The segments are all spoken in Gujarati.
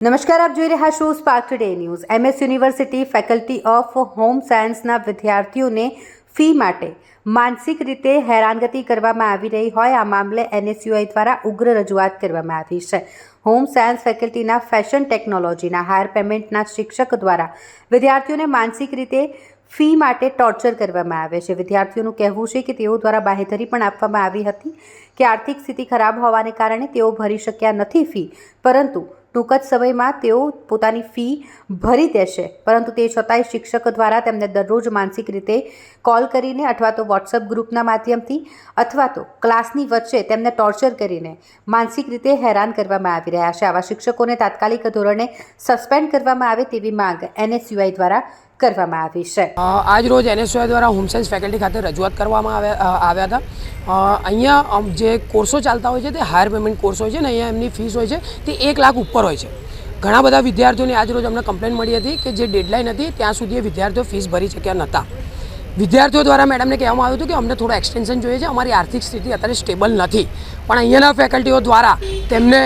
નમસ્કાર, આપ જોઈ રહ્યા છો Spark Today news MS university faculty of home સાયન્સના વિદ્યાર્થીઓને ફી માટે માનસિક રીતે હેરાનગતિ કરવામાં આવી રહી હોય, આ મામલે એનએસયુઆઈ દ્વારા ઉગ્ર રજૂઆત કરવામાં આવી છે. હોમ સાયન્સ ફેકલ્ટીના ફેશન ટેકનોલોજીના હાયર પેમેન્ટના શિક્ષક દ્વારા વિદ્યાર્થીઓને માનસિક રીતે ફી માટે ટોર્ચર કરવામાં આવે છે. વિદ્યાર્થીઓનું કહેવું છે કે તેઓ દ્વારા બાહેધરી પણ આપવામાં આવી હતી કે આર્થિક સ્થિતિ ખરાબ હોવાને કારણે તેઓ ભરી શક્યા નથી ફી પરંતુ ટૂંક જ સમયમાં તેઓ પોતાની ફી ભરી દેશે. પરંતુ તે છતાંય શિક્ષક દ્વારા તેમને દરરોજ માનસિક રીતે કોલ કરીને અથવા તો વોટ્સઅપ ગ્રુપના માધ્યમથી અથવા તો ક્લાસની વચ્ચે તેમને ટોર્ચર કરીને માનસિક રીતે હેરાન કરવામાં આવી રહ્યા છે. આવા શિક્ષકોને તાત્કાલિક ધોરણે સસ્પેન્ડ કરવામાં આવે તેવી માંગ એનએસયુઆઈ દ્વારા કરવામાં આવી છે. આજ રોજ એનએસયુઆઈ દ્વારા હોમ સાયન્સ ફેકલ્ટી ખાતે રજૂઆત કરવામાં આવ્યા હતા. અહીંયા જે કોર્સો ચાલતા હોય છે તે હાયર પેમેન્ટ કોર્સ હોય છે ને અહીંયા એમની ફીસ હોય છે તે એક લાખ ઉપર હોય છે. ઘણા બધા વિદ્યાર્થીઓની આજરોજ અમને કમ્પ્લેન મળી હતી કે જે ડેડલાઇન હતી ત્યાં સુધી એ વિદ્યાર્થીઓ ફીસ ભરી શક્યા નહોતા વિદ્યાર્થીઓ દ્વારા મેડમને કહેવામાં આવ્યું હતું કે અમને થોડું એક્સટેન્શન જોઈએ છે, અમારી આર્થિક સ્થિતિ અત્યારે સ્ટેબલ નથી. પણ અહીંયાના ફેકલ્ટીઓ દ્વારા તેમને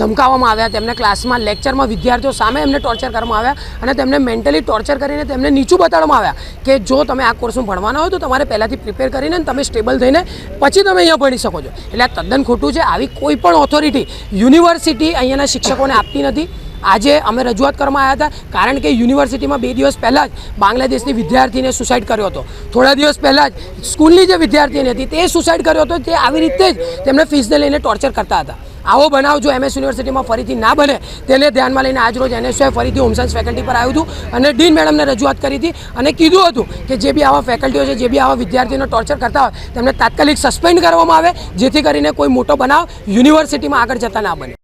ધમકાવવામાં આવ્યા. તેમને ક્લાસમાં લેક્ચરમાં વિદ્યાર્થીઓ સામે એમને ટોર્ચર કરવામાં આવ્યા અને તેમને મેન્ટલી ટોર્ચર કરીને તેમને નીચું બતાડવામાં આવ્યા કે જો તમે આ કોર્સમાં ભણવાના હોય તો તમારે પહેલાંથી પ્રિપેર કરીને તમે સ્ટેબલ થઈને પછી તમે અહીંયા ભણી શકો છો. એટલે આ તદ્દન ખોટું છે. આવી કોઈ પણ ઓથોરિટી યુનિવર્સિટી અહીંયાના શિક્ષકોને આપતી નથી. આજે અમે રજૂઆત કરવામાં આવ્યા હતા. કારણ કે યુનિવર્સિટીમાં બે દિવસ પહેલાં જ બાંગ્લાદેશની વિદ્યાર્થીને સુસાઇડ કર્યો હતો. થોડા દિવસ પહેલાં જ સ્કૂલની જે વિદ્યાર્થીની હતી તે સુસાઇડ કર્યો હતો. તે આવી રીતે જ તેમને ફીસને લઈને ટોર્ચર કરતા હતા. આવો બનાવ જો એમએસ યુનિવર્સિટીમાં ફરીથી ના બને. તેને ધ્યાનમાં લઈને આજ રોજ એનએસયુએ ફરીથી હોમ સાયન્સ ફેકલ્ટી પર આવ્યું હતું અને ડીન મેડમને રજૂઆત કરી હતી અને કીધું હતું કે જે બી આવા ફેકલ્ટીઓ છે, જે બી આવા વિદ્યાર્થીઓને ટોર્ચર કરતા હોય, તેમને તાત્કાલિક સસ્પેન્ડ કરવામાં આવે, જેથી કરીને કોઈ મોટો બનાવ યુનિવર્સિટીમાં આગળ જતા ના બને.